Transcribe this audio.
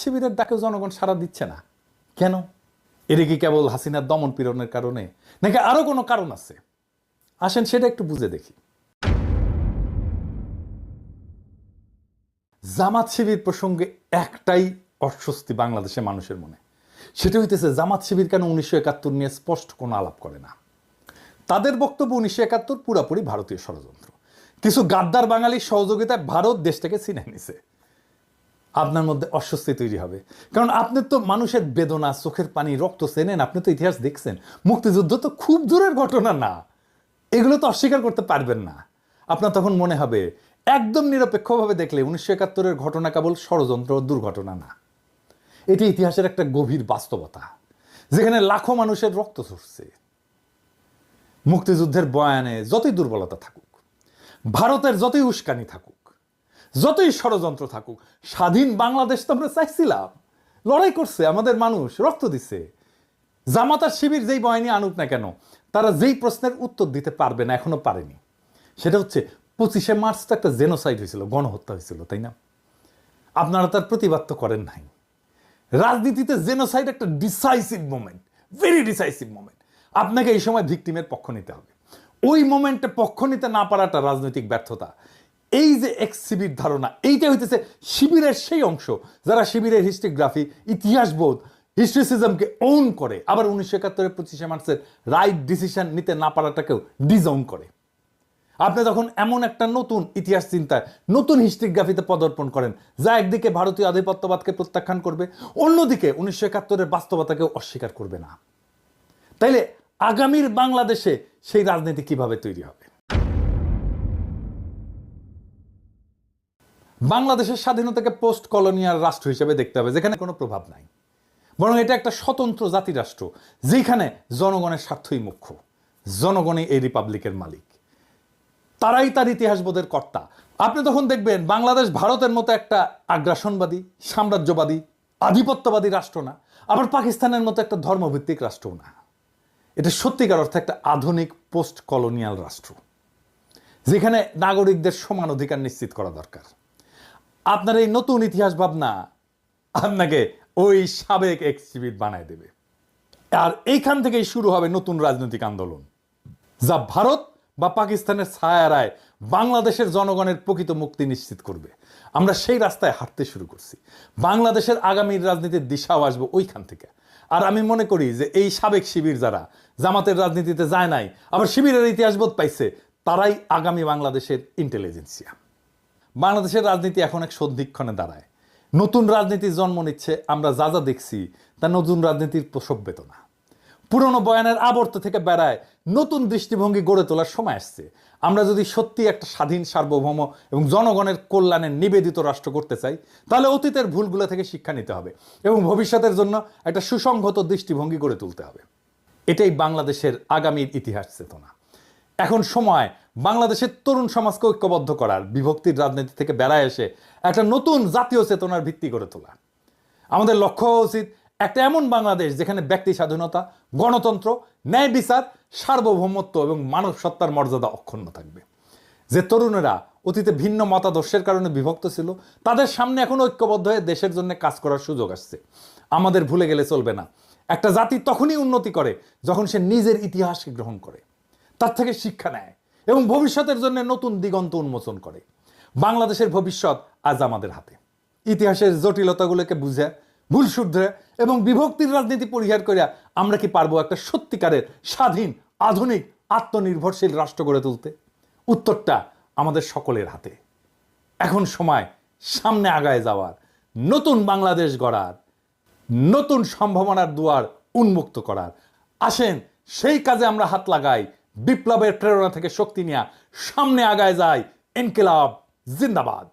শিবিরের ডাকে জনগণ সাড়া দিচ্ছে না। কেন? এর কি কেবল হাসিনার দমন পীড়নের কারণে নাকি আরও কোনো কারণ আছে? আসেন সেটা একটু বুঝে দেখি। জামাত শিবির প্রসঙ্গে একটাই অস্বস্তি বাংলাদেশের মানুষের মনে। সেটা হইতেছে জামাত শিবির কেন উনিশশো একাত্তর নিয়ে স্পষ্ট কোনো আলাপ করে না? তাদের বক্তব্য উনিশশো একাত্তর পুরাপুরি ভারতীয় ষড়যন্ত্র। কিছু গাদ্দার বাঙালির সহযোগিতায় ভারত দেশটাকে চিনে নিছে। আপনার মধ্যে অস্বস্তি তৈরি হবে। কারণ আপনি তো মানুষের বেদনা, চোখের পানি, রক্ত চেনেন, আপনি তো ইতিহাস দেখছেন। মুক্তিযুদ্ধ তো খুব দূরের ঘটনা না। এগুলো তো অস্বীকার করতে পারবেন না। আপনার তখন মনে হবে, একদম নিরপেক্ষভাবে দেখলে উনিশশো একাত্তরের ঘটনা কেবল ষড়যন্ত্র, দুর্ঘটনা না। এটি ইতিহাসের একটা গভীর বাস্তবতা, যেখানে লাখো মানুষের রক্ত ঝরছে। মুক্তিযুদ্ধের বয়ানে যতই দুর্বলতা থাকুক, ভারতের যতই উস্কানি থাকুক যতই ষড়যন্ত্র থাকুক, স্বাধীন বাংলাদেশ তো আমরা চাইছিলাম। লড়াই করছে, আমাদের মানুষ রক্ত দিছে। জামাতার শিবির যেই বাহিনী আনুক না কেন, তারা যেই প্রশ্নের উত্তর দিতে পারবে না, এখনও পারেনি। সেটা হচ্ছে, পঁচিশে মার্চ তো একটা জেনোসাইড হয়েছিল, গণহত্যা হয়েছিল, তাই না? আপনারা তার প্রতিবাদ তো করেন নাই। রাজনীতিতে জেনোসাইড একটা decisive moment very decisive moment আপনাকে এই সময় ভিকটিমের পক্ষ নিতে হবে। ওই মোমেন্টে পক্ষ নিতে না পারাটা রাজনৈতিক ব্যর্থতা। এই যে এক্স শিবির ধারণা এইটা হইতেছে শিবিরের সেই অংশ যারা শিবিরের হিস্ট্রিগ্রাফি ইতিহাসবোধ হিস্ট্রিসিজমকে ওন করে, আবার উনিশশো একাত্তরের পঁচিশে মার্চের রাইট ডিসিশন নিতে না পারাটাকেও ডিজওন করে। আপনি যখন এমন একটা নতুন ইতিহাস চিন্তায়, নতুন হিস্ট্রিগ্রাফিতে পদার্পণ করেন, যা একদিকে ভারতীয় আধিপত্যবাদকে প্রত্যাখ্যান করবে, অন্যদিকে উনিশশো একাত্তরের বাস্তবতাকেও অস্বীকার করবে না। তাইলে আগামীর বাংলাদেশে সেই রাজনীতি কীভাবে তৈরি হবে? বাংলাদেশের স্বাধীনতাকে পোস্ট কলোনিয়াল রাষ্ট্র হিসেবে দেখতে হবে, যেখানে কোনো প্রভাব নাই। বরং এটা একটা স্বতন্ত্র জাতিরাষ্ট্র যেখানে জনগণের স্বার্থই মুখ্য, জনগণই এই রিপাবলিকের মালিক। তারাই তার ইতিহাসবোধের কর্তা। আপনি তখন দেখবেন বাংলাদেশ ভারতের মতো একটা আগ্রাসনবাদী, সাম্রাজ্যবাদী, আধিপত্যবাদী রাষ্ট্র না, আবার পাকিস্তানের মতো একটা ধর্মভিত্তিক রাষ্ট্র না। এটা সত্যিকার অর্থে একটা আধুনিক পোস্ট কলোনিয়াল রাষ্ট্র, যেখানে নাগরিকদের সমান অধিকার নিশ্চিত করা দরকার। আপনার এই নতুন ইতিহাস ভাবনা আপনাকে ওই সাবেক এক্সিবিট বানায় দেবে। আর এইখান থেকেই শুরু হবে নতুন রাজনৈতিক আন্দোলন, যা ভারত বা পাকিস্তানের ছায়ারায় বাংলাদেশের জনগণের প্রকৃত মুক্তি নিশ্চিত করবে। আমরা সেই রাস্তায় হাঁটতে শুরু করছি। বাংলাদেশের আগামীর রাজনীতির দিশাও আসবে ওইখান থেকে। আর আমি মনে করি যে এই সাবেক শিবির যারা, জামাতের রাজনীতিতে যায় নাই, আবার শিবিরের ইতিহাসবোধ পাইছে, তারাই আগামী বাংলাদেশের ইন্টেলিজেন্সিয়া বাংলাদেশের রাজনীতি এখন এক সন্ধিক্ষণে দাঁড়ায়। নতুন রাজনীতির জন্ম নিচ্ছে, আমরা যা যা দেখছি, তা নতুন রাজনীতির প্রসব বেদনা। পুরনো বয়ানের আবর্ত থেকে বেড়ায় নতুন দৃষ্টিভঙ্গি গড়ে তোলার সময় আসছে। আমরা যদি সত্যি একটা স্বাধীন, সার্বভৌম এবং জনগণের কল্যাণে নিবেদিত রাষ্ট্র করতে চাই, তাহলে অতীতের ভুলগুলো থেকে শিক্ষা নিতে হবে এবং ভবিষ্যতের জন্য একটা সুসংহত দৃষ্টিভঙ্গি গড়ে তুলতে হবে। এটাই বাংলাদেশের আগামীর ইতিহাস চেতনা। এখন সময় বাংলাদেশের তরুণ সমাজকে ঐক্যবদ্ধ করার বিভক্তির রাজনীতি থেকে বেড়ায় এসে একটা নতুন জাতীয় চেতনার ভিত্তি করে তোলা। আমাদের লক্ষ্য হওয়া উচিত একটা এমন বাংলাদেশ যেখানে ব্যক্তি স্বাধীনতা, গণতন্ত্র, ন্যায় বিচার, সার্বভৌমত্ব এবং মানব সত্তার মর্যাদা অক্ষুণ্ণ থাকবে। যে তরুণেরা অতীতে ভিন্ন মতাদর্শের কারণে বিভক্ত ছিল, তাদের সামনে এখন ঐক্যবদ্ধ হয়ে দেশের জন্য কাজ করার সুযোগ আসছে। আমাদের ভুলে গেলে চলবে না। একটা জাতি তখনই উন্নতি করে যখন সে নিজের ইতিহাসকে গ্রহণ করে। তার থেকে শিক্ষা নেয়। এবং ভবিষ্যতের জন্য নতুন দিগন্ত উন্মোচন করে। বাংলাদেশের ভবিষ্যৎ আজ আমাদের হাতে। ইতিহাসের জটিলতাগুলোকে বুঝে, ভুল শুদ্ধে এবং বিভক্তির রাজনীতি পরিহার করিয়া আমরা কি পারব একটা সত্যিকারের, স্বাধীন, আধুনিক, আত্মনির্ভরশীল রাষ্ট্র গড়ে তুলতে? উত্তরটা আমাদের সকলের হাতে। এখন সময় সামনে আগায় যাওয়ার, নতুন বাংলাদেশ গড়ার, নতুন সম্ভাবনার দুয়ার উন্মুক্ত করার। আসেন সেই কাজে আমরা হাত লাগাই বিপ্লবের প্রেরণা থেকে শক্তি নিয়ে সামনে আগায় যায় ইনকিলাব জিন্দাবাদ।